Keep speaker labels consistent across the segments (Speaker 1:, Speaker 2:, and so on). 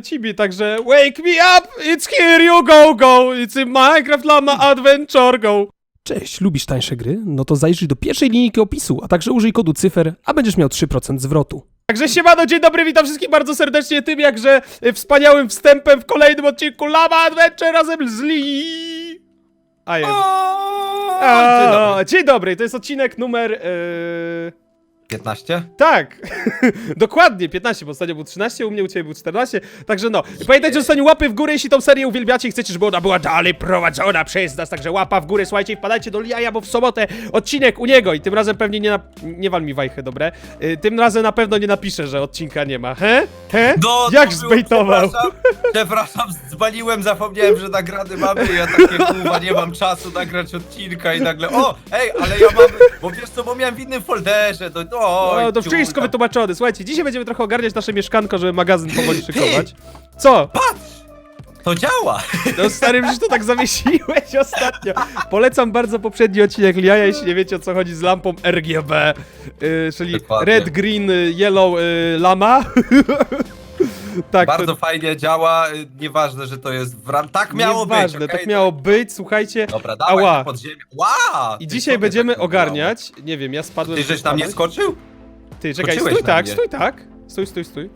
Speaker 1: ciebie, także wake me up, it's here you go go, it's a Minecraft Lama Adventure go. Cześć, lubisz tańsze gry? No to zajrzyj do pierwszej linijki opisu, a także użyj kodu cyfer, a będziesz miał 3% zwrotu. Także siemano, dzień dobry, witam wszystkich bardzo serdecznie tym jakże y, wspaniałym wstępem w kolejnym odcinku Lama Adventure razem z Lee. A jest. A, Dzień dobry, to jest odcinek numer... Yy...
Speaker 2: 15?
Speaker 1: Tak, dokładnie, 15, bo ostatnio był 13, u mnie, u ciebie był 14, także no. Pamiętajcie, że zostanie łapy w górę, jeśli tą serię uwielbiacie i chcecie, żeby ona była dalej prowadzona przez nas, także łapa w górę, słuchajcie, i wpadajcie do Liaja, bo w sobotę odcinek u niego i tym razem pewnie nie na... nie wal mi wajchę, dobre? Y, tym razem na pewno nie napiszę, że odcinka nie ma, he? He?
Speaker 2: No,
Speaker 1: Jak
Speaker 2: było-
Speaker 1: zbejtował?
Speaker 2: Przepraszam, przepraszam, dzwoniłem, zapomniałem, że nagrany mamy. Ja takie kurwa, nie mam czasu nagrać odcinka i nagle. O, ej, ale ja mam. Bo wiesz co, bo miałem w innym folderze. To, o,
Speaker 1: No, to wszystko wytłumaczone, słuchajcie, dzisiaj będziemy trochę ogarniać nasze mieszkanko, żeby magazyn powoli szykować. Co?
Speaker 2: To działa!
Speaker 1: No stary, przecież to tak zawiesiłeś ostatnio. Polecam bardzo poprzedni odcinek Liaja, jeśli nie wiecie o co chodzi z lampą RGB, y, czyli
Speaker 2: Dokładnie.
Speaker 1: Red, Green, y, Yellow y, Lama. tak,
Speaker 2: Bardzo
Speaker 1: to
Speaker 2: fajnie działa. y, Nieważne, że to jest w ram. Tak miało być. okej?
Speaker 1: tak miało być, słuchajcie.
Speaker 2: Dobra, dawaj
Speaker 1: Ała.
Speaker 2: na podziemie. Ła!
Speaker 1: I
Speaker 2: Ty
Speaker 1: dzisiaj
Speaker 2: sobie
Speaker 1: będziemy
Speaker 2: tak
Speaker 1: ogarniać, nie wiem, ja spadłem...
Speaker 2: Ty żeś mnie
Speaker 1: spadłeś?
Speaker 2: skoczył?
Speaker 1: Ty, czekaj,
Speaker 2: skoczyłeś
Speaker 1: stój
Speaker 2: na
Speaker 1: tak,
Speaker 2: mnie.
Speaker 1: stój tak. Stój, stój, stój.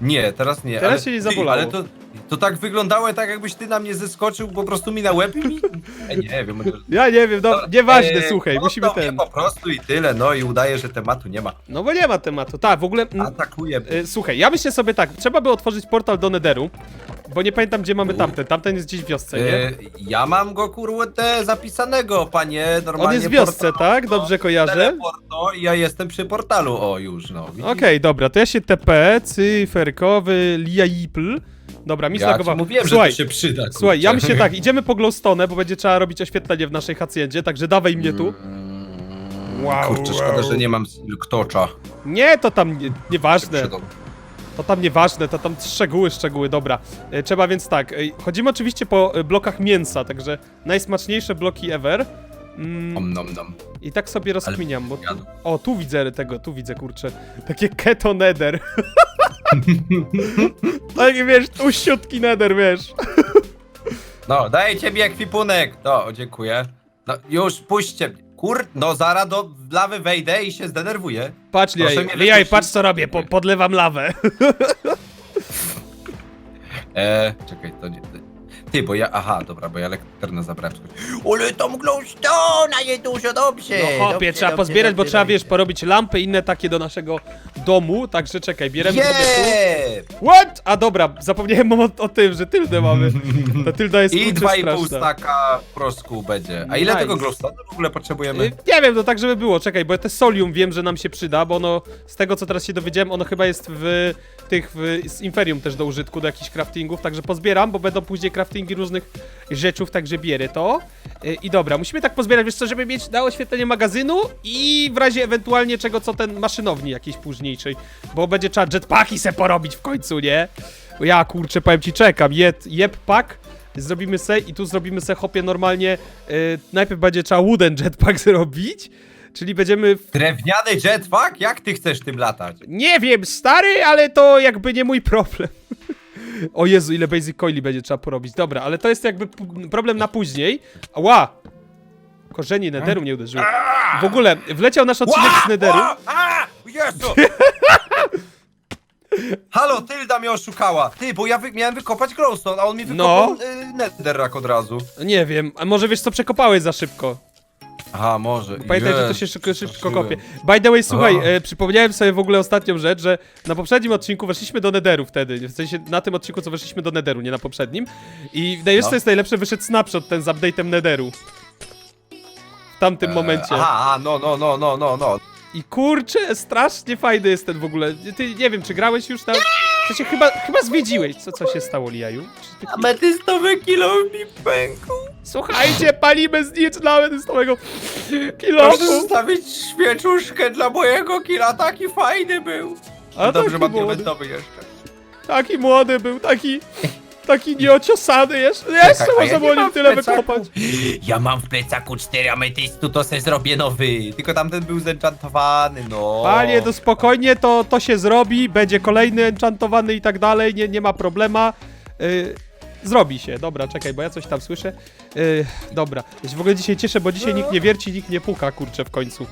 Speaker 2: Nie, teraz nie.
Speaker 1: Teraz się nie
Speaker 2: ty,
Speaker 1: zabolało.
Speaker 2: Ale to, to tak wyglądało, tak jakbyś ty na mnie zeskoczył po prostu mi na łeb i. Ej, nie wiem. może-
Speaker 1: Ja nie wiem, no, nieważne,
Speaker 2: Eee,
Speaker 1: słuchaj,
Speaker 2: no
Speaker 1: musimy
Speaker 2: to
Speaker 1: ten...
Speaker 2: mnie po prostu i tyle, no i udaje, że tematu nie ma.
Speaker 1: No bo nie ma tematu, tak, w ogóle...
Speaker 2: Atakuje.
Speaker 1: Y, Słuchaj, ja myślę sobie tak, trzeba by otworzyć portal do Netheru, bo nie pamiętam gdzie mamy tamten, tamten jest gdzieś w wiosce, nie?
Speaker 2: E, ja mam go kurde zapisanego, panie, normalnie.
Speaker 1: On jest w wiosce,
Speaker 2: portal,
Speaker 1: tak?
Speaker 2: no,
Speaker 1: Dobrze kojarzę?
Speaker 2: Teleport, no i ja jestem przy portalu, o już, no. widzisz?
Speaker 1: Okej, dobra, to ja się TP, cyferkowy, liaipl. Dobra, mi
Speaker 2: Ja ci
Speaker 1: zlagowało.
Speaker 2: mówiłem,
Speaker 1: Słuchaj,
Speaker 2: że to się przyda, kurczę.
Speaker 1: słuchaj, ja myślę tak, idziemy po glowstone, bo będzie trzeba robić oświetlenie w naszej haciendzie, także dawaj mnie tu. Wow,
Speaker 2: Kurczę, szkoda,
Speaker 1: wow.
Speaker 2: że nie mam ktocza.
Speaker 1: Nie, to tam nie, nieważne,
Speaker 2: Przydał.
Speaker 1: to tam nieważne, to tam szczegóły, szczegóły, dobra. E, Trzeba więc tak, e, chodzimy oczywiście po e, blokach mięsa, także najsmaczniejsze bloki ever. Mm,
Speaker 2: Om nom nom.
Speaker 1: I tak sobie rozkminiam, bo tu... O, tu widzę tego, tu widzę, kurczę. Takie keto nether. Taki, wiesz, tłuściutki nether, wiesz.
Speaker 2: No, daję ciebie ekwipunek. No, dziękuję. No, już puśćcie mnie. Kur... No, zaraz do lawy wejdę i się zdenerwuję.
Speaker 1: Patrz,
Speaker 2: Proszę mnie wypuścić.
Speaker 1: patrz co robię, po, podlewam lawę.
Speaker 2: Eee, czekaj, to nie... Ty, bo ja... Aha, dobra, bo ja lektorne zabrałem. Ale tam glowstone, nie dużo, dobrze.
Speaker 1: No hopie,
Speaker 2: dobrze,
Speaker 1: trzeba
Speaker 2: dobrze,
Speaker 1: pozbierać, bo
Speaker 2: dobrze,
Speaker 1: trzeba,
Speaker 2: dobrze.
Speaker 1: wiesz, porobić lampy inne takie do naszego domu, także czekaj, bieremy sobie tu. What? A dobra, zapomniałem o, o tym, że tyldę mamy. Ta tylda jest
Speaker 2: I
Speaker 1: kurczę
Speaker 2: dwa i pół
Speaker 1: straszna.
Speaker 2: staka prosku będzie. A ile
Speaker 1: Nice.
Speaker 2: tego glowstone w ogóle potrzebujemy?
Speaker 1: Y, Nie wiem, to tak żeby było, czekaj, bo te solium wiem, że nam się przyda, bo ono, z tego co teraz się dowiedziałem, ono chyba jest w tych, w, z Inferium też do użytku, do jakichś craftingów, także pozbieram, bo będą później craftingi różnych rzeczów, także bierę to. Y, I dobra, musimy tak pozbierać, wiesz co, żeby mieć na oświetlenie magazynu i w razie ewentualnie czego co ten maszynowni jakiejś późniejszej, bo będzie trzeba jetpacki se porobić w końcu, nie? Ja kurczę, powiem ci, czekam, jeb, jeb Zrobimy se i tu zrobimy se hopie normalnie. y, najpierw będzie trzeba wooden jetpack zrobić. Czyli będziemy. W...
Speaker 2: Drewniany jetpack? Jak ty chcesz tym latać?
Speaker 1: Nie wiem, stary, ale to jakby nie mój problem. o Jezu, ile basic coili będzie trzeba porobić. Dobra, ale to jest jakby problem na później. Ła! Korzenie netheru mnie uderzyły. W ogóle, wleciał nasz odcinek z netheru.
Speaker 2: Jezu! Halo, Tylda mnie oszukała. Ty, bo ja wy miałem wykopać glowstone, a on mi
Speaker 1: No.
Speaker 2: wykopał y, netherrack od razu.
Speaker 1: Nie wiem, a może wiesz co, przekopałeś za szybko.
Speaker 2: Aha, może.
Speaker 1: Pamiętaj, że to się szybko, szybko kopie. By the way, słuchaj,
Speaker 2: Aha.
Speaker 1: e, przypomniałem sobie w ogóle ostatnią rzecz, że na poprzednim odcinku weszliśmy do Netheru wtedy. W sensie na tym odcinku, co weszliśmy do Netheru, nie na poprzednim. I wiesz,
Speaker 2: No.
Speaker 1: co jest najlepsze? Wyszedł snapshot ten z update'em Netheru. W tamtym
Speaker 2: E,
Speaker 1: momencie.
Speaker 2: Aha, a, no, no, no, no, no, no.
Speaker 1: I kurczę, strasznie fajny jest ten w ogóle. Ty nie wiem, czy grałeś już tam? Sensie chyba, chyba zwiedziłeś. Co, co się stało, Liaju? Czy ty...
Speaker 2: Ametystowy kilo mi pękł.
Speaker 1: Słuchajcie, palimy znicz z tego
Speaker 2: Proszę
Speaker 1: kilofu.
Speaker 2: zostawić świeczuszkę dla mojego kila, taki fajny był.
Speaker 1: A
Speaker 2: Dobrze,
Speaker 1: taki
Speaker 2: mam
Speaker 1: młody.
Speaker 2: diamentowy jeszcze.
Speaker 1: Taki młody był, taki... Taki nieociosany jeszcze. Jeszcze
Speaker 2: Czekaj, a
Speaker 1: można
Speaker 2: ja
Speaker 1: było
Speaker 2: nie mam
Speaker 1: nim tyle
Speaker 2: plecaku.
Speaker 1: wykopać.
Speaker 2: Ja mam w plecaku cztery ametystu, to se zrobię nowy. Tylko tamten był zenchantowany, no.
Speaker 1: Panie, to spokojnie, to, to się zrobi, będzie kolejny enchantowany i tak dalej, nie, nie ma problema. Yy, zrobi się, dobra, czekaj, bo ja coś tam słyszę. Yy, dobra, ja się w ogóle dzisiaj cieszę, bo dzisiaj nikt nie wierci, nikt nie puka, kurczę, w końcu.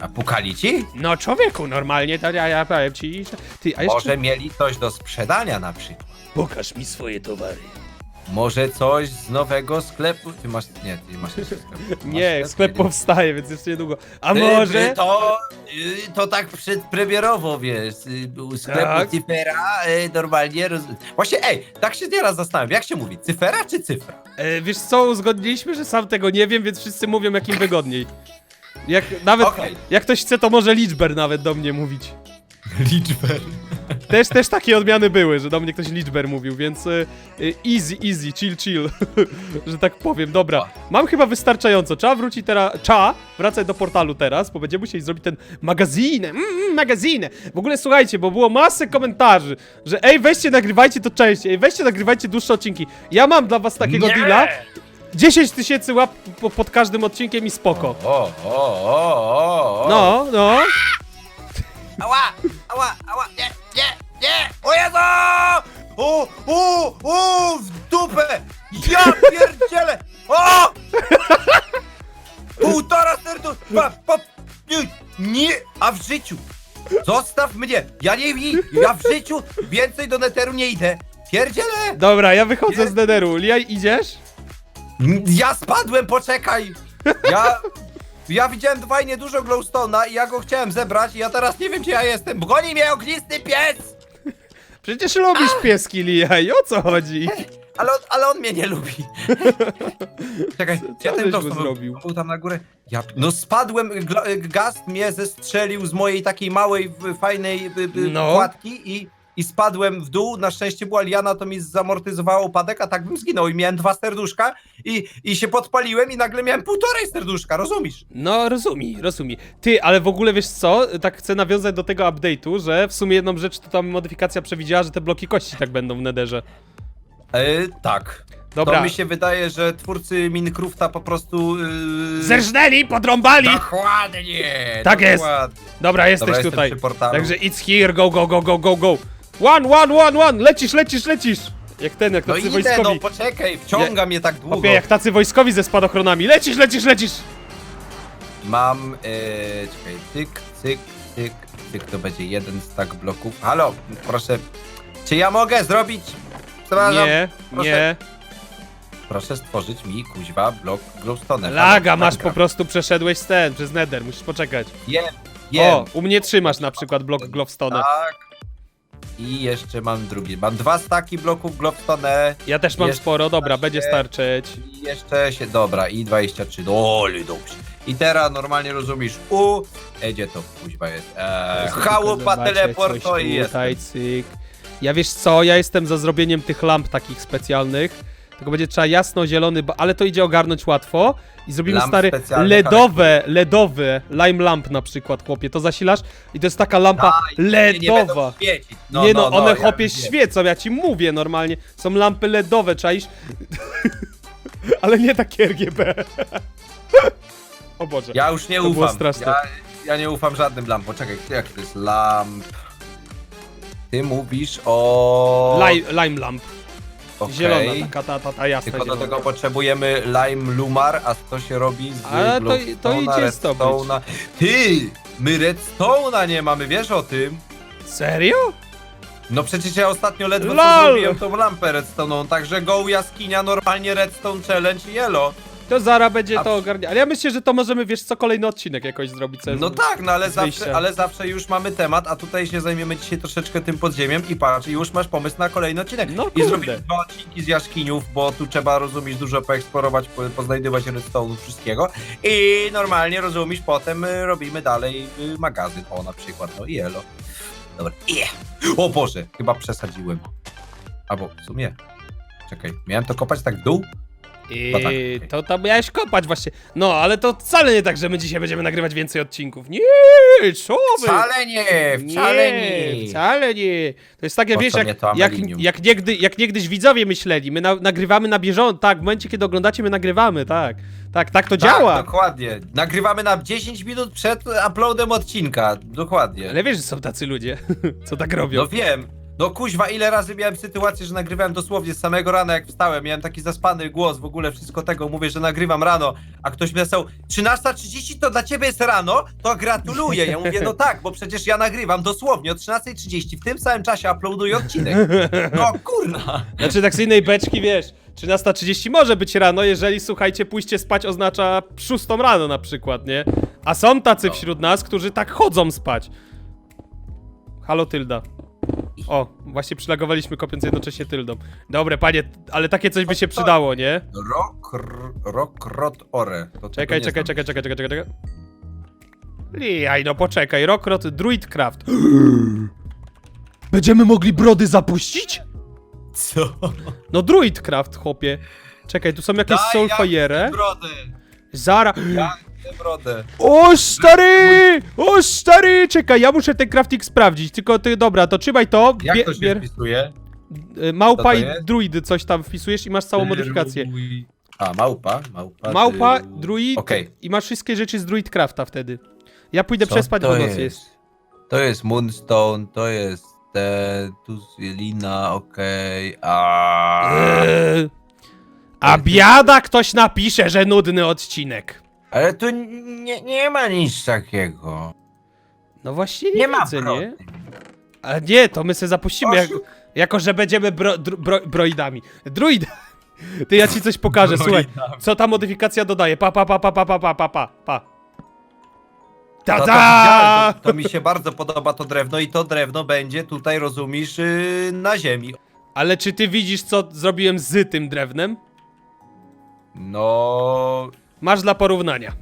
Speaker 2: A pukali ci?
Speaker 1: No człowieku, normalnie, to ja, ja powiem ci, że... Ty, a jeszcze...
Speaker 2: Może mieli coś do sprzedania na przykład.
Speaker 1: Pokaż mi swoje towary.
Speaker 2: Może coś z nowego sklepu. Ty masz. Nie, ty masz jeszcze sklep. Masz
Speaker 1: Nie, sklep
Speaker 2: Nie.
Speaker 1: powstaje, więc jeszcze niedługo. A
Speaker 2: Ty,
Speaker 1: może...
Speaker 2: To, y, to tak przedpremierowo, wiesz, y, u sklepu
Speaker 1: Tak.
Speaker 2: cyfera y, normalnie roz... Właśnie, ej, tak się nieraz zastanawiam, jak się mówi, cyfera czy cyfra?
Speaker 1: E, wiesz co, uzgodniliśmy, że sam tego nie wiem, więc wszyscy mówią jak im wygodniej. Jak nawet,
Speaker 2: Okej.
Speaker 1: jak ktoś chce, to może liczber nawet do mnie mówić.
Speaker 2: Liczber.
Speaker 1: Też, też takie odmiany były, że do mnie ktoś liczber mówił, więc e, e, easy, easy, chill, chill, że tak powiem. Dobra, mam chyba wystarczająco. Trzeba wrócić teraz, trzeba wracać do portalu teraz, bo będziemy musieli zrobić ten magazynę, mm, mm, magazynę. W ogóle słuchajcie, bo było masę komentarzy, że ej, weźcie, nagrywajcie to częściej, ej, weźcie, nagrywajcie dłuższe odcinki. Ja mam dla was takiego
Speaker 2: Nie!
Speaker 1: deala, 10 tysięcy łap po, pod każdym odcinkiem i spoko.
Speaker 2: O, o, o, o, o.
Speaker 1: No, no.
Speaker 2: Ała, ała, ała, nie, nie, o Jezu! O, o, o, w dupę! Ja pierdzielę! O! Półtora serduszka! Pa, pa, nie, nie, a w życiu! Zostaw mnie! Ja nie wi- ja w życiu więcej do neteru nie idę! Pierdzielę!
Speaker 1: Dobra, ja wychodzę z Nederu. Liaj, idziesz?
Speaker 2: Ja spadłem, poczekaj! Ja... Ja widziałem dwajnie dużo glowstone'a i ja go chciałem zebrać i ja teraz nie wiem gdzie ja jestem. Goni mnie ognisty pies!
Speaker 1: Przecież lubisz pieski, Liaj, o co chodzi?
Speaker 2: Ale on, ale on mnie nie lubi. Czekaj,
Speaker 1: Co-
Speaker 2: ja ten
Speaker 1: żeś mu zrobił?
Speaker 2: był tam na górę. Ja, no spadłem, gla- gast mnie zestrzelił z mojej takiej małej, w- fajnej y, y,
Speaker 1: No.
Speaker 2: płatki i, i spadłem w dół. Na szczęście była liana, to mi zamortyzowało upadek, a tak bym zginął. I miałem dwa serduszka i, i się podpaliłem i nagle miałem półtorej serduszka, rozumiesz?
Speaker 1: No, rozumie, rozumie. Ty, ale w ogóle wiesz co? Tak chcę nawiązać do tego update'u, że w sumie jedną rzecz to tam modyfikacja przewidziała, że te bloki kości tak będą w Nederze.
Speaker 2: E, tak.
Speaker 1: Dobra.
Speaker 2: To mi się wydaje, że twórcy Minecrafta po prostu... Yy...
Speaker 1: Zerżnęli, podrąbali!
Speaker 2: Dokładnie!
Speaker 1: Tak jest.
Speaker 2: dokładnie.
Speaker 1: Dobra, jesteś
Speaker 2: Dobra,
Speaker 1: tutaj. Także it's here, go, go, go, go, go, go. One, one, one, one! Lecisz, lecisz, lecisz! Jak ten, jak
Speaker 2: No
Speaker 1: tacy
Speaker 2: idę, no
Speaker 1: wojskowi.
Speaker 2: poczekaj, wciąga mnie tak długo.
Speaker 1: Opie, jak tacy wojskowi ze spadochronami. Lecisz, lecisz, lecisz!
Speaker 2: Mam, e, czekaj, tyk, cyk, tyk, tyk, to będzie jeden stack bloków. Halo, proszę, czy ja mogę zrobić, przepraszam,
Speaker 1: Nie,
Speaker 2: proszę.
Speaker 1: nie.
Speaker 2: proszę stworzyć mi, kuźwa, blok glowstone.
Speaker 1: Laga masz po prostu, przeszedłeś z ten, przez Nether, musisz poczekać.
Speaker 2: Jem, jem,
Speaker 1: O, u mnie trzymasz na przykład blok Glowstone.
Speaker 2: tak. I jeszcze mam drugi, mam dwa staki bloków glowstone
Speaker 1: Ja też mam
Speaker 2: Jeszcze
Speaker 1: sporo, dobra, będzie starczyć.
Speaker 2: i jeszcze się, dobra, i 23, no ale dobrze. I teraz normalnie rozumiesz, u, e, gdzie to kuźwa jest, eee, chałupa, teleport,
Speaker 1: coś
Speaker 2: to i jest.
Speaker 1: Tutaj, cyk. Ja wiesz co, ja jestem za zrobieniem tych lamp takich specjalnych. Tylko będzie trzeba jasno-zielony, ba- ale to idzie ogarnąć łatwo. I zrobimy
Speaker 2: Lamp
Speaker 1: stary
Speaker 2: specjalnych,
Speaker 1: LEDowe, LEDowe lime lamp na przykład, chłopie. To zasilasz i to jest taka lampa
Speaker 2: Nie, nie będą
Speaker 1: LEDowa.
Speaker 2: świecić.
Speaker 1: nie no, one
Speaker 2: ja
Speaker 1: chłopie
Speaker 2: wiem.
Speaker 1: świecą, ja ci mówię normalnie. Są lampy LEDowe, czaisz? ale nie takie RGB. o Boże.
Speaker 2: Ja już nie
Speaker 1: To było
Speaker 2: ufam.
Speaker 1: straszne.
Speaker 2: Ja, ja nie ufam żadnym lampom. Czekaj, jak to jest lamp? Ty mówisz o...
Speaker 1: Lime, lime lamp.
Speaker 2: Okej.
Speaker 1: Zielona, taka ta, ta, ta jasna
Speaker 2: Tylko do
Speaker 1: zielona.
Speaker 2: tego potrzebujemy lime lumar, a to się robi z
Speaker 1: Ale to- to
Speaker 2: glowstone'a,
Speaker 1: idzie zdobyć.
Speaker 2: redstone'a. Ty! My redstone'a nie mamy, wiesz o tym?
Speaker 1: Serio?
Speaker 2: No przecież ja ostatnio ledwo co
Speaker 1: Lol!
Speaker 2: zrobiłem tą lampę redstone'ą, także go jaskinia, normalnie redstone challenge i elo.
Speaker 1: To Zara będzie
Speaker 2: A-
Speaker 1: to ogarnia. Ale ja myślę, że to możemy, wiesz co, kolejny odcinek jakoś zrobić. Co
Speaker 2: No tak, no ale
Speaker 1: wyjścia.
Speaker 2: zawsze, ale zawsze już mamy temat, a tutaj się zajmiemy dzisiaj troszeczkę tym podziemiem i patrz, już masz pomysł na kolejny odcinek.
Speaker 1: No
Speaker 2: I
Speaker 1: kurde.
Speaker 2: zrobimy dwa odcinki z jaskiniów, bo tu trzeba, rozumieć, dużo poeksplorować, po, poznajdywać redstone'ów, wszystkiego. I normalnie, rozumiesz, potem y, robimy dalej y, magazyn, o na przykład, no i elo. Dobra, yeah. O Boże, chyba przesadziłem. Albo w sumie, czekaj, miałem to kopać tak w dół?
Speaker 1: I
Speaker 2: tak,
Speaker 1: to tam miałeś kopać właśnie. No, ale to wcale nie tak, że my dzisiaj będziemy nagrywać więcej odcinków. Nie, co wy?
Speaker 2: Wcale nie, wcale nie.
Speaker 1: Wcale nie. To jest takie,
Speaker 2: Po
Speaker 1: wiesz,
Speaker 2: co
Speaker 1: jak,
Speaker 2: to
Speaker 1: jak,
Speaker 2: Amelinium?
Speaker 1: jak, niegdy, jak niegdyś widzowie myśleli. My na, nagrywamy na bieżąco. Tak, w momencie, kiedy oglądacie, my nagrywamy, tak. Tak, tak to
Speaker 2: Tak,
Speaker 1: działa.
Speaker 2: dokładnie. Nagrywamy na 10 minut przed uploadem odcinka. Dokładnie.
Speaker 1: Ale wiesz, że są tacy ludzie, co tak robią.
Speaker 2: No wiem. No kuźwa, ile razy miałem sytuację, że nagrywałem dosłownie z samego rana jak wstałem, miałem taki zaspany głos, w ogóle wszystko tego, mówię, że nagrywam rano, a ktoś mi napisał 13.30 to dla ciebie jest rano? To gratuluję. Ja mówię, no tak, bo przecież ja nagrywam dosłownie o 13.30, w tym samym czasie uploaduję odcinek. No kurna.
Speaker 1: Znaczy tak z innej beczki, wiesz, 13.30 może być rano, jeżeli, słuchajcie, pójście spać oznacza 6 rano na przykład, nie? A są tacy wśród nas, którzy tak chodzą spać. Halo Tylda. O, właśnie przylagowaliśmy kopiąc jednocześnie Tyldą. Dobre, panie, ale takie coś by się przydało, nie?
Speaker 2: Rock, rock, rot, ore. To tego
Speaker 1: Czekaj,
Speaker 2: nie
Speaker 1: czekaj,
Speaker 2: znam.
Speaker 1: czekaj, czekaj, czekaj, czekaj, czekaj. Lijaj, no poczekaj, Rockrot Druidcraft. Będziemy mogli brody zapuścić?
Speaker 2: Co?
Speaker 1: No Druidcraft, chłopie. Czekaj, tu są jakieś
Speaker 2: Daj,
Speaker 1: soulfire.
Speaker 2: jak brodę.
Speaker 1: Zara.
Speaker 2: Ja brodę.
Speaker 1: O stary! O stary! Czekaj, ja muszę ten crafting sprawdzić, tylko ty, dobra, to trzymaj to,
Speaker 2: Jak to się
Speaker 1: bier-
Speaker 2: wpisuje?
Speaker 1: y, małpa
Speaker 2: to
Speaker 1: i
Speaker 2: jest?
Speaker 1: druidy coś tam wpisujesz i masz całą modyfikację.
Speaker 2: A, małpa, małpa.
Speaker 1: Małpa, druid
Speaker 2: Okej.
Speaker 1: i masz wszystkie rzeczy z druidcrafta wtedy. Ja pójdę
Speaker 2: Co
Speaker 1: przespać,
Speaker 2: to
Speaker 1: bo noc jest.
Speaker 2: To jest Moonstone, to jest te, tu jest Lina, okej, a
Speaker 1: Eee. A biada ktoś napisze, że nudny odcinek.
Speaker 2: Ale tu nie, nie ma nic takiego.
Speaker 1: No właśnie nie,
Speaker 2: Nie ma
Speaker 1: widzę,
Speaker 2: brody.
Speaker 1: nie? A nie, to my se zapuścimy, jak,
Speaker 2: Oszu-
Speaker 1: jako że będziemy bro, dru, bro, broidami. Druid! Ty, ja ci coś pokażę, słuchaj.
Speaker 2: Broidami.
Speaker 1: Co ta modyfikacja dodaje? Pa, pa, pa, pa, pa, pa, pa, pa, pa, pa.
Speaker 2: To, to,
Speaker 1: Tada!
Speaker 2: to, to mi się bardzo podoba to drewno i to drewno będzie tutaj, rozumiesz, yy, na ziemi.
Speaker 1: Ale czy ty widzisz, co zrobiłem z tym drewnem?
Speaker 2: No...
Speaker 1: Masz dla porównania.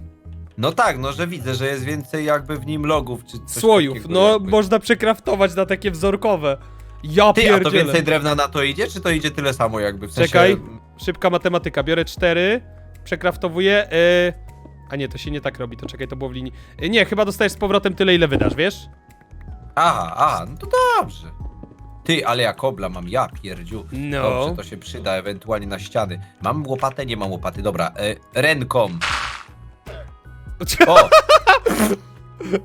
Speaker 2: No tak, no że widzę, że jest więcej jakby w nim logów czy coś
Speaker 1: Słojów,
Speaker 2: takiego
Speaker 1: no
Speaker 2: jakby.
Speaker 1: można przekraftować na takie wzorkowe. Ja
Speaker 2: Ty, a to
Speaker 1: pierdzielę.
Speaker 2: więcej drewna na to idzie, czy to idzie tyle samo jakby? W sensie...
Speaker 1: Czekaj. Szybka matematyka, biorę cztery, przekraftowuję, yy... A nie, to się nie tak robi, to czekaj, to było w linii. Yy, nie, chyba dostajesz z powrotem tyle, ile wydasz, wiesz?
Speaker 2: Aha, aha, no to dobrze. Ty, ale ja kobla mam, ja pierdziu.
Speaker 1: No.
Speaker 2: Dobrze, to się przyda ewentualnie na ściany. Mam łopatę, nie mam łopaty, dobra. E, ręką. O,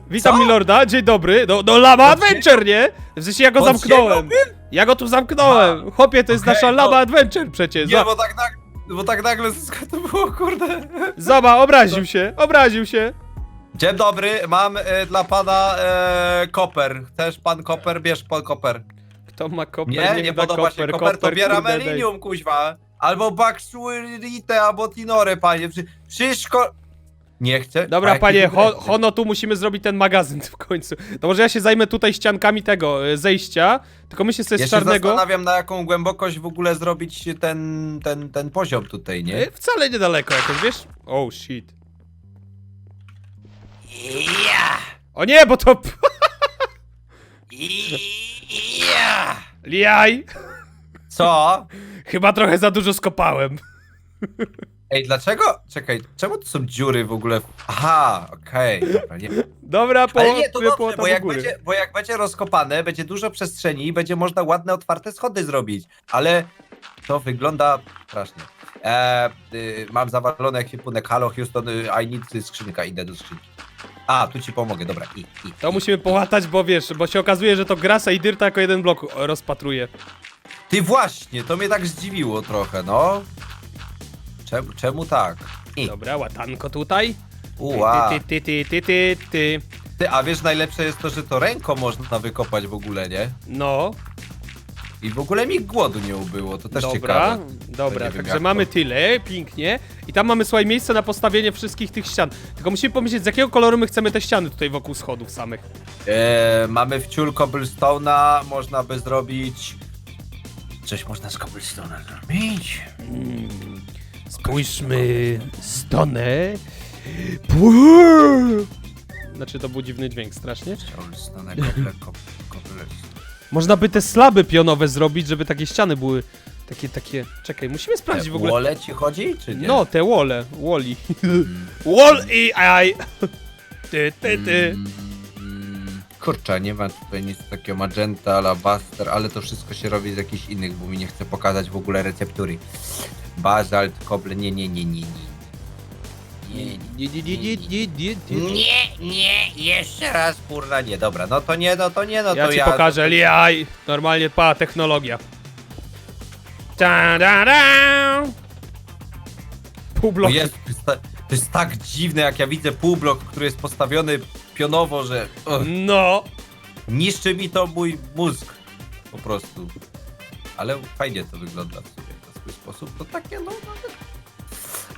Speaker 1: Witam
Speaker 2: Co?
Speaker 1: Milorda, dzień dobry. No, no Lama Adventure, nie? W sensie ja go zamknąłem. Ja go tu zamknąłem. Chłopie, to jest
Speaker 2: Okej,
Speaker 1: nasza
Speaker 2: no.
Speaker 1: Lama Adventure przecież.
Speaker 2: nie,
Speaker 1: Za-
Speaker 2: bo tak, nag bo tak nagle skąd to było, kurde.
Speaker 1: Zobacz, obraził się, obraził się.
Speaker 2: Dzień dobry, mam e, dla pana e, koper. Chcesz pan koper? Bierz pan koper.
Speaker 1: Kto ma koper,
Speaker 2: Nie, nie
Speaker 1: da
Speaker 2: podoba się koper, to biera
Speaker 1: kurde, daj.
Speaker 2: melinium, kuźwa. Albo baksuite, albo tinore, panie. Przy- Wszystko... Nie chcę. A
Speaker 1: Dobra, panie, ho,
Speaker 2: wreszcie?
Speaker 1: Hono, tu musimy zrobić ten magazyn w końcu. To może ja się zajmę tutaj ściankami tego, e, zejścia. Tylko myślę sobie z
Speaker 2: Ja się
Speaker 1: czarnego...
Speaker 2: zastanawiam, na jaką głębokość w ogóle zrobić ten, ten, ten poziom tutaj, nie?
Speaker 1: E, Wcale niedaleko jakoś, wiesz? Oh, shit. O nie, bo to...
Speaker 2: Ja! Co?
Speaker 1: Chyba trochę za dużo skopałem.
Speaker 2: Ej, dlaczego? Czekaj, czemu tu są dziury w ogóle? Aha, okej. dobra, nie.
Speaker 1: Dobra, po...
Speaker 2: Ale nie, to dobrze,
Speaker 1: to
Speaker 2: bo jak, będzie, bo jak będzie rozkopane, będzie dużo przestrzeni i będzie można ładne, otwarte schody zrobić. Ale to wygląda strasznie. E, y, mam zawalony ekwipunek. Halo, Houston, y, I need y, skrzynka, idę do skrzynki. A, tu ci pomogę, dobra, i, i.
Speaker 1: To musimy połatać, bo wiesz, bo się okazuje, że to Grasa i Dyrta jako jeden blok rozpatruje.
Speaker 2: Ty właśnie, to mnie tak zdziwiło trochę, no. Czemu, czemu tak? I,
Speaker 1: Dobra, łatanko tutaj.
Speaker 2: uła.
Speaker 1: Ty, ty, ty, ty, ty, ty.
Speaker 2: Ty, a wiesz, najlepsze jest to, że to ręką można wykopać w ogóle, nie?
Speaker 1: No,
Speaker 2: I w ogóle mi głodu nie ubyło, to też
Speaker 1: dobra,
Speaker 2: ciekawe.
Speaker 1: dobra,
Speaker 2: nie wiem,
Speaker 1: także
Speaker 2: jak
Speaker 1: mamy
Speaker 2: to.
Speaker 1: tyle, pięknie. I tam mamy, słuchaj, miejsce na postawienie wszystkich tych ścian. Tylko musimy pomyśleć, z jakiego koloru my chcemy te ściany tutaj wokół schodów samych.
Speaker 2: E, mamy wciół cobblestone'a, można by zrobić... Coś można z cobblestone'a zrobić?
Speaker 1: Mm, spójrzmy, stonę. Znaczy, to był dziwny dźwięk strasznie.
Speaker 2: Cobblestone, cobble, cobble, cobble.
Speaker 1: Można by te slaby pionowe zrobić, żeby takie ściany były Takie, takie, czekaj, musimy sprawdzić w ogóle.
Speaker 2: Wole ci chodzi, czy nie?
Speaker 1: No, te wole, woli. Wall i aj. Ty, ty, ty.
Speaker 2: Mm, Kurczę, nie ma tutaj nic takiego magenta, alabaster, ale to wszystko się robi z jakichś innych, bo mi nie chce pokazać w ogóle receptury. Bazalt, koble, nie, nie, nie, nie, nie. Nie, nie.
Speaker 1: Nie, nie, nie, nie, nie, nie, nie.
Speaker 2: Jeszcze raz kurna nie, dobra, no to nie, no to nie, no
Speaker 1: Ja
Speaker 2: to
Speaker 1: ci
Speaker 2: ja...
Speaker 1: pokażę, liaj. Normalnie, pa, technologia. Ta, da, da. Pół
Speaker 2: No
Speaker 1: bloku.
Speaker 2: jest, to, jest ta, to jest tak dziwne, jak ja widzę półblok, który jest postawiony pionowo, że
Speaker 1: No.
Speaker 2: niszczy mi to mój mózg, po prostu. Ale fajnie to wygląda w sumie na swój sposób, to takie no... no.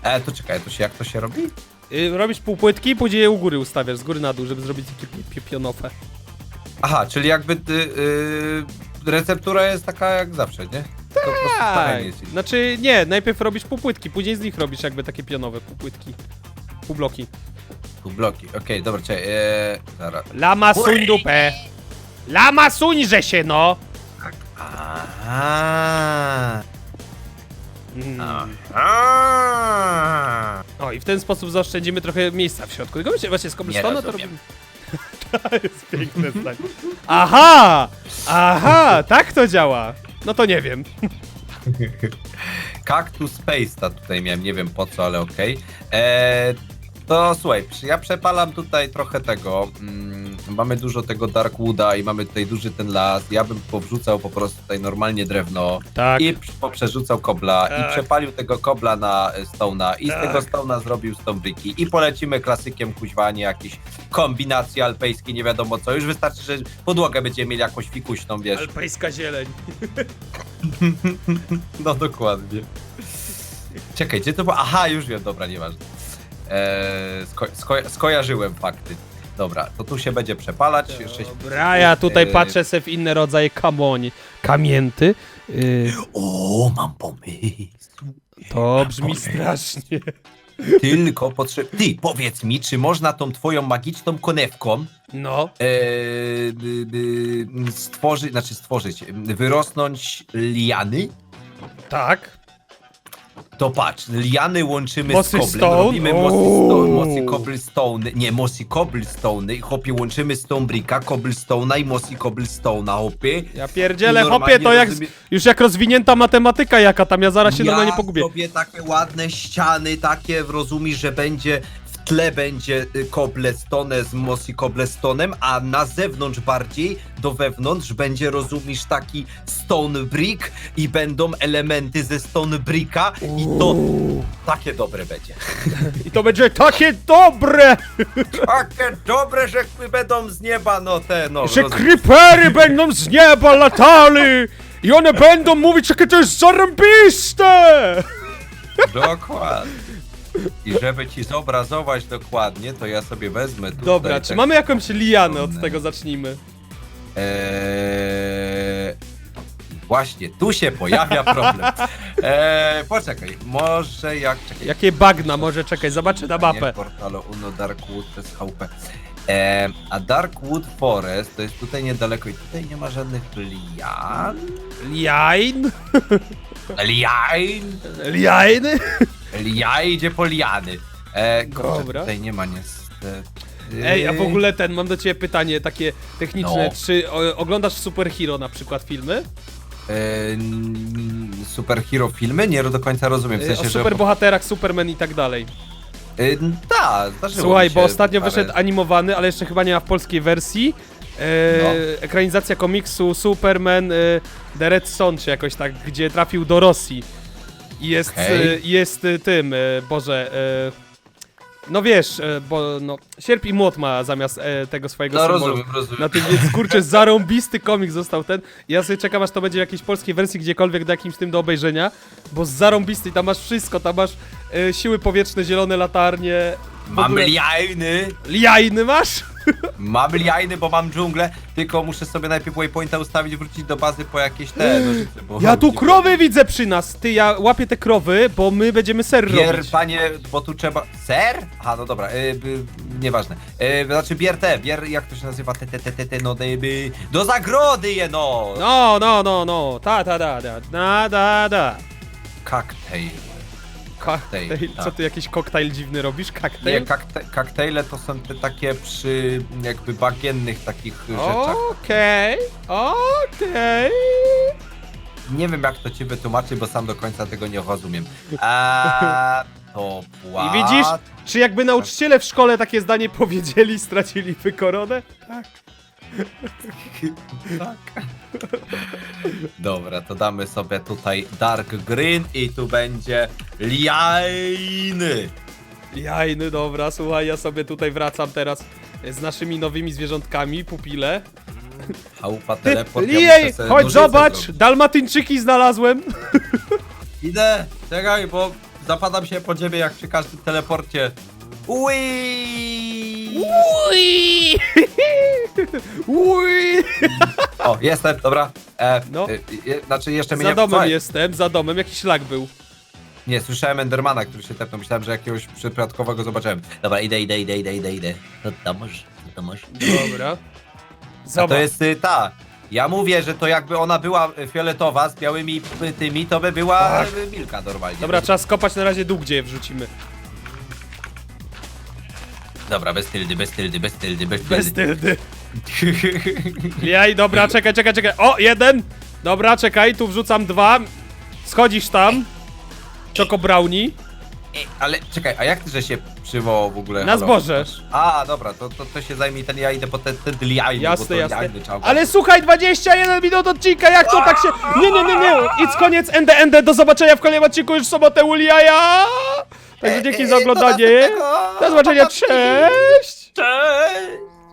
Speaker 2: E, to czekaj, to się, jak to się robi?
Speaker 1: Y, robisz półpłytki, później je u góry ustawiasz, z góry na dół, żeby zrobić takie pi- pi- pionowe.
Speaker 2: Aha, czyli jakby ty, yy, receptura jest taka jak zawsze, nie? To po prostu
Speaker 1: Tak.
Speaker 2: stawianie jest inne.
Speaker 1: Znaczy, nie, najpierw robisz półpłytki, później z nich robisz jakby takie pionowe półpłytki. Półbloki.
Speaker 2: Tu bloki, okej, dobra, czekaj, ee, zaraz.
Speaker 1: Lama suń dupę. Lama suńże się, no.
Speaker 2: Tak. Aha.
Speaker 1: Mm. O, i w ten sposób zaoszczędzimy trochę miejsca w środku. Tylko wiecie, właśnie z to
Speaker 2: rozumiem.
Speaker 1: robimy. To jest piękne zdanie. Aha! Aha! Tak to działa. No to nie wiem.
Speaker 2: Cactus Paste tutaj miałem, nie wiem po co, ale okej. Eee, To słuchaj, ja przepalam tutaj trochę tego. Mm, mamy dużo tego Darkwooda i mamy tutaj duży ten las. Ja bym powrzucał po prostu tutaj normalnie drewno
Speaker 1: Tak.
Speaker 2: i poprzerzucał kobla
Speaker 1: Tak.
Speaker 2: i przepalił tego kobla na e, Stone'a i
Speaker 1: Tak.
Speaker 2: z tego Stone'a zrobił bricki i polecimy klasykiem kuźwanie, jakieś kombinacje alpejskie, nie wiadomo co. Już wystarczy, że podłogę będziemy mieli jakąś fikuśną, wiesz.
Speaker 1: Alpejska zieleń.
Speaker 2: No dokładnie. Czekaj, gdzie to było? Aha, już wiem, dobra, nieważne. Eee, sko sko skojarzyłem fakty. Dobra, to tu się będzie przepalać.
Speaker 1: Dobra, ja tutaj
Speaker 2: Eee,
Speaker 1: patrzę se w inne rodzaje kamoń. Kamięty. Yy,
Speaker 2: O, mam pomysł.
Speaker 1: to brzmi strasznie.
Speaker 2: Tylko potrzeb... Ty, powiedz mi, czy można tą twoją magiczną konewką
Speaker 1: No.
Speaker 2: eee, by, by stworzyć, znaczy stworzyć, wyrosnąć liany?
Speaker 1: Tak.
Speaker 2: To patrz, liany łączymy
Speaker 1: Mossy
Speaker 2: z koblem,
Speaker 1: stone?
Speaker 2: robimy mossy cobblestone, nie, mossy cobblestone i hopie łączymy stone bricka, cobblestone'a i mossy cobblestone'a, hopie.
Speaker 1: Ja pierdzielę,
Speaker 2: I normalnie
Speaker 1: hopie, to jak,
Speaker 2: rozumie-
Speaker 1: już jak rozwinięta matematyka jaka tam, ja zaraz się normalnie pogubię.
Speaker 2: sobie takie ładne ściany, takie, rozumiesz, że będzie w tle będzie y, cobblestone z mossy cobblestone'em, a na zewnątrz bardziej, do wewnątrz będzie, rozumiesz, taki stone brick i będą elementy ze stone bricka i to takie dobre będzie.
Speaker 1: I to będzie takie dobre,
Speaker 2: Takie dobre, że będą z nieba, no te, no.
Speaker 1: że
Speaker 2: rozumiesz.
Speaker 1: creepery będą z nieba latali i one będą mówić, jakie to jest zarąbiste!
Speaker 2: Dokładnie. I żeby ci zobrazować dokładnie, to ja sobie wezmę tutaj...
Speaker 1: Dobra, czy
Speaker 2: tak-
Speaker 1: mamy jakąś lianę, od tego zacznijmy.
Speaker 2: Eee, właśnie, tu się pojawia problem. Eee, poczekaj, może jak... Czekaj,
Speaker 1: Jakie bagna, może czekaj, zobaczę na mapę.
Speaker 2: Portalu Uno Darkwood jest HUP. Eee, a Darkwood Forest to jest tutaj niedaleko i tutaj nie ma żadnych lian.
Speaker 1: Liain?
Speaker 2: Lian!
Speaker 1: Liainy?
Speaker 2: Lia idzie po liany. E, kurczę,
Speaker 1: Dobra.
Speaker 2: tutaj nie ma niestety.
Speaker 1: Ej, a w ogóle ten, mam do ciebie pytanie takie techniczne.
Speaker 2: No.
Speaker 1: Czy o, oglądasz Superhero na przykład filmy?
Speaker 2: E, n- superhero filmy? Nie do końca rozumiem. W
Speaker 1: Y,
Speaker 2: sensie,
Speaker 1: o
Speaker 2: że.
Speaker 1: superbohaterach, Superman i tak dalej.
Speaker 2: E, tak, zdarzyło
Speaker 1: Słuchaj,
Speaker 2: mi
Speaker 1: bo ostatnio
Speaker 2: parę-
Speaker 1: wyszedł animowany, ale jeszcze chyba nie ma w polskiej wersji. E,
Speaker 2: No.
Speaker 1: Ekranizacja komiksu Superman e, The Red Son, czy jakoś tak, gdzie trafił do Rosji. I jest,
Speaker 2: Okej.
Speaker 1: e, jest e, tym, e, Boże, no wiesz, bo no, sierp i młot ma zamiast e, tego swojego
Speaker 2: No
Speaker 1: symbolu.
Speaker 2: rozumiem, rozumiem.
Speaker 1: Na tym więc kurczę, zarąbisty komik został ten. Ja sobie czekam aż to będzie w jakiejś polskiej wersji gdziekolwiek do jakimś tym do obejrzenia, bo zarąbisty, tam masz wszystko, tam masz e, siły powietrzne, zielone latarnie. W
Speaker 2: Mamy
Speaker 1: ogóle-! Liajny masz?
Speaker 2: Mam liajny, bo mam dżunglę, tylko muszę sobie najpierw waypointa ustawić, wrócić do bazy po jakieś te nożyce. Bo
Speaker 1: Ja tu krowy widzę przy nas. Ty, ja łapię te krowy, bo my będziemy ser
Speaker 2: Bier,
Speaker 1: robić.
Speaker 2: panie, bo tu trzeba... Ser? Aha, no dobra, y, y, nieważne. Y, znaczy bier te, bier, jak to się nazywa, te, te, te, te, te no, y, y, do zagrody je, no!
Speaker 1: No, no, no, no. Ta, ta, da, da, da, da, da.
Speaker 2: Kaktajl.
Speaker 1: Koktajl.
Speaker 2: tak.
Speaker 1: Co ty jakiś koktajl dziwny robisz?
Speaker 2: Nie,
Speaker 1: Koktajl?
Speaker 2: kakte, kaktajle to są te takie przy jakby bagiennych takich rzeczach.
Speaker 1: Okej, okej.
Speaker 2: Nie wiem jak to ci wytłumaczyć, bo sam do końca tego nie rozumiem. A to
Speaker 1: I
Speaker 2: płat...
Speaker 1: widzisz, czy jakby nauczyciele w szkole takie zdanie powiedzieli, straciliby koronę? Tak.
Speaker 2: Tak. Dobra, to damy sobie tutaj dark green i tu będzie liajny.
Speaker 1: Jajny, dobra, słuchaj, ja sobie tutaj wracam teraz z naszymi nowymi zwierzątkami, pupile.
Speaker 2: Chałupa teleport. ja
Speaker 1: Lijej,
Speaker 2: muszę sobie
Speaker 1: chodź
Speaker 2: nożyce
Speaker 1: zobacz,
Speaker 2: zrobić.
Speaker 1: dalmatyńczyki znalazłem.
Speaker 2: Idę, czekaj, bo zapadam się po ciebie jak przy każdym teleporcie. Ui!
Speaker 1: Ui! Ui!
Speaker 2: O, jestem, dobra. E,
Speaker 1: No.
Speaker 2: e, e, znaczy jeszcze mnie
Speaker 1: Za
Speaker 2: nie...
Speaker 1: domem
Speaker 2: Słuchaj,
Speaker 1: jestem, za domem, jakiś lag był.
Speaker 2: Nie, słyszałem Endermana, który się tepnął. Myślałem, że jakiegoś przypadkowego zobaczyłem. Dobra, idę, idę, idę, idę, idę, idę. To tam masz, to.
Speaker 1: Dobra.
Speaker 2: A
Speaker 1: Zobacz.
Speaker 2: to jest y, ta. Ja mówię, że to jakby ona była y, fioletowa z białymi y, tymi, to by była
Speaker 1: Tak.
Speaker 2: y, Milka normalnie.
Speaker 1: Dobra, trzeba skopać na razie dół, gdzie je wrzucimy.
Speaker 2: Dobra, bez tyldy, bez tyldy, bez tyldy, bez
Speaker 1: Bez
Speaker 2: tyldy.
Speaker 1: tyldy. Jaj, dobra, czekaj, czekaj, czekaj. O, jeden! Dobra, czekaj, tu wrzucam dwa. Schodzisz tam. Choco brownie.
Speaker 2: Ej, Ale czekaj, a jak ty, że się przywołał w ogóle?
Speaker 1: Na
Speaker 2: Halo?
Speaker 1: zboże.
Speaker 2: A, dobra, to, to, to się zajmie ten, ja idę po ten, ten liajny, bo
Speaker 1: Jasne,
Speaker 2: to
Speaker 1: jasne.
Speaker 2: trzeba
Speaker 1: Ale słuchaj, 21 minut odcinka, jak to tak się... Nie, nie, nie, nie, idź koniec, ende, ende, do zobaczenia w kolejnym odcinku już w sobotę u Liaja! Także dzięki za
Speaker 2: Ej, do
Speaker 1: oglądanie. Do zobaczenia, cześć!
Speaker 2: Cześć!